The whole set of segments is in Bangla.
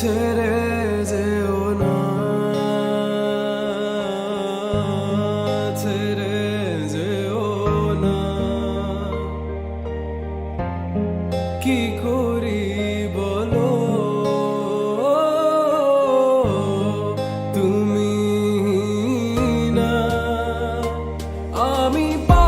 ছেড়ে যেও না। ছেড়ে না। কি করি বলো? তুমি না। আমি পা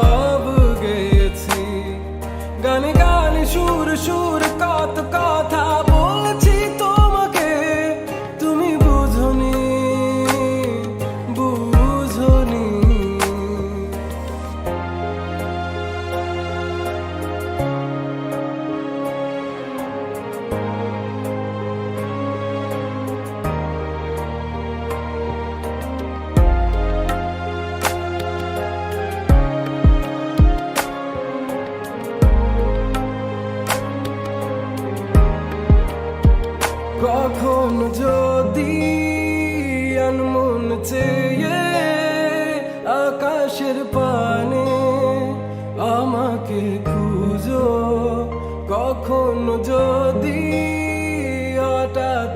কখন যদি আনমন চেয়ে আকাশের পানে আমাকে খুঁজো কখন যদি হঠাৎ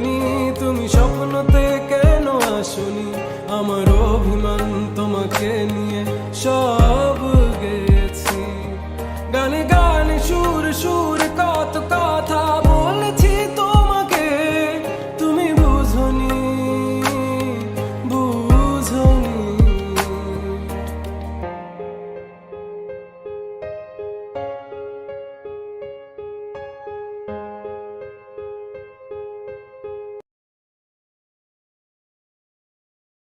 তোমাকে নিয়ে সব